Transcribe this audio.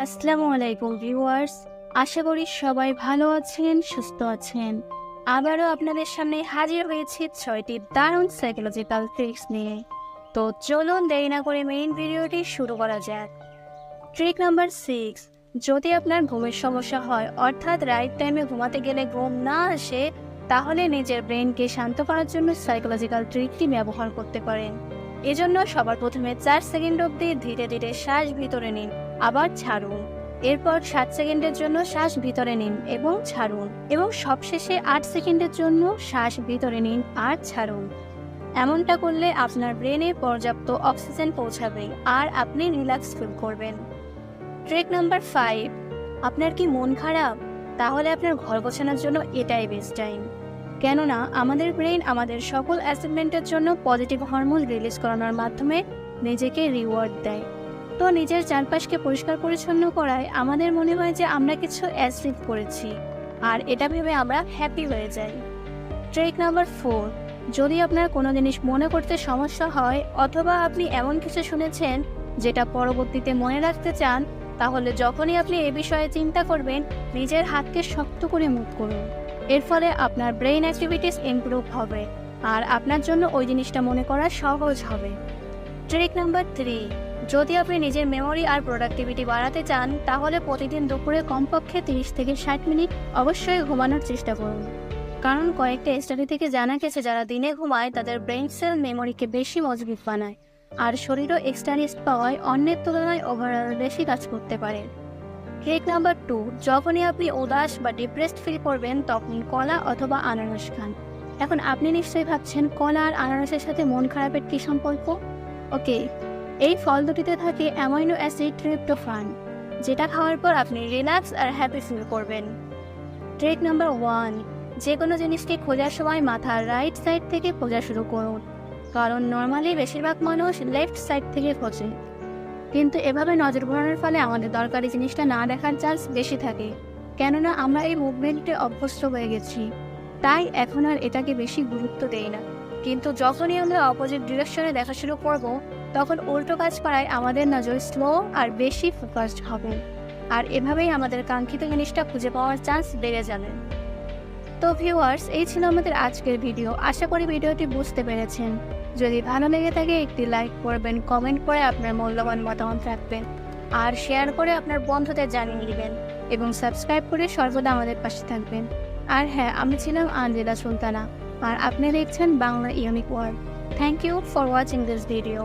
আসসালামু আলাইকুম ভিউয়ার্স, আশা করি সবাই ভালো আছেন, সুস্থ আছেন। আবারও আপনাদের সামনে হাজির হয়েছি ছয়টি দারুণ সাইকোলজিক্যাল ট্রিক্স নিয়ে। তো চলুন দেরি না করে মেইন ভিডিওটি শুরু করা যাক। ট্রিক নাম্বার সিক্স যদি আপনার ঘুমের সমস্যা হয়, অর্থাৎ রাইট টাইমে ঘুমাতে গেলে ঘুম না আসে, তাহলে নিজের ব্রেনকে শান্ত করার জন্য সাইকোলজিক্যাল ট্রিকটি ব্যবহার করতে পারেন। এজন্য সবার প্রথমে চার সেকেন্ড অবধি ধীরে ধীরে শ্বাস ভিতরে নিন, আবার ছাড়ুন। এরপর সাত সেকেন্ডের জন্য শ্বাস ভিতরে নিন এবং ছাড়ুন এবং সবশেষে আট সেকেন্ডের জন্য শ্বাস ভিতরে নিন আর ছাড়ুন। এমনটা করলে আপনার ব্রেনে পর্যাপ্ত অক্সিজেন পৌঁছাবে আর আপনি রিল্যাক্স ফিল করবেন। ট্রেক নাম্বার ফাইভ, আপনার কি মন খারাপ? তাহলে আপনার ঘর গোছানোর জন্য এটাই বেস্ট টাইম কেননা আমাদের ব্রেন আমাদের সকল অ্যাসাইনমেন্টের জন্য পজিটিভ হরমোন রিলিজ করানোর মাধ্যমে নিজেকে রিওয়ার্ড দেয়। তো নিজের চারপাশকে পরিষ্কার পরিচ্ছন্ন করায় আমাদের মনে হয় যে আমরা কিছু অ্যাচিভ করেছি, আর এটা ভেবে আমরা হ্যাপি হয়ে যাই। ট্রেক নাম্বার ফোর যদি আপনার কোনো জিনিস মনে করতে সমস্যা হয় অথবা আপনি এমন কিছু শুনেছেন যেটা পরবর্তীতে মনে রাখতে চান, তাহলে যখনই আপনি এ বিষয়ে চিন্তা করবেন, নিজের হাতকে শক্ত করে মুখ করুন। এর ফলে আপনার ব্রেইন অ্যাক্টিভিটিস ইমপ্রুভ হবে আর আপনার জন্য ওই জিনিসটা মনে করা সহজ হবে। ট্রিক নাম্বার থ্রি যদি আপনি নিজের মেমোরি আর প্রোডাক্টিভিটি বাড়াতে চান, তাহলে প্রতিদিন দুপুরে কমপক্ষে তিরিশ থেকে ষাট মিনিট অবশ্যই ঘুমানোর চেষ্টা করুন। কারণ কয়েকটা স্টাডি থেকে জানা গেছে, যারা দিনে ঘুমায়, তাদের ব্রেন সেল মেমোরিকে বেশি মজবুত বানায়, আর শরীরও এক্সট্রা পাওয়ায় অন্যের তুলনায় ওভারঅল বেশি কাজ করতে পারে। ট্রিক নাম্বার টু যখনই আপনি উদাস বা ডিপ্রেসড ফিল করবেন, তখন কলা অথবা আনারস খান। এখন আপনি নিশ্চয়ই ভাবছেন, কলা আর আনারসের সাথে মন খারাপের কী সম্পর্ক? ওকে এই ফল দুটিতে থাকে অ্যামাইনো অ্যাসিড ট্রিপ্টোফান যেটা খাওয়ার পর আপনি রিল্যাক্স আর হ্যাপি ফিল করবেন। ট্রিক নাম্বার ওয়ান যে কোনো জিনিসকে খোঁজার সময় মাথা রাইট সাইড থেকে খোঁজা শুরু করুন। কারণ নর্মালি বেশিরভাগ মানুষ লেফট সাইড থেকে খোঁজে। কিন্তু এভাবে নজর ঘোরানোর ফলে আমাদের দরকারি জিনিসটা না দেখার চান্স বেশি থাকে। কেননা আমরা এই মুভমেন্টে অভ্যস্ত হয়ে গেছি। তাই এখন আর এটাকে বেশি গুরুত্ব দেই না। কিন্তু যখনই আমরা অপোজিট ডিরেকশনে দেখা শুরু করব, তখন উল্টো কাজ করায় আমাদের নজর স্লো আর বেশি ফোকাসড হবে। আর এভাবেই আমাদের কাঙ্ক্ষিত জিনিসটা খুঁজে পাওয়ার চান্স বেড়ে যাবে। তো ভিউয়ার্স এই ছিল আমাদের আজকের ভিডিও আশা করি ভিডিওটি বুঝতে পেরেছেন। যদি ভালো লেগে থাকে, একটি লাইক করবেন কমেন্ট করে আপনার মূল্যবান মতামত রাখবেন। আর শেয়ার করে আপনার বন্ধুদের জানিয়ে দিবেন এবং সাবস্ক্রাইব করে সর্বদা আমাদের পাশে থাকবেন। আর হ্যাঁ আমি ছিলাম আঞ্জেলা সুলতানা, আর আপনি দেখছেন Bangla unique world thank you for watching this video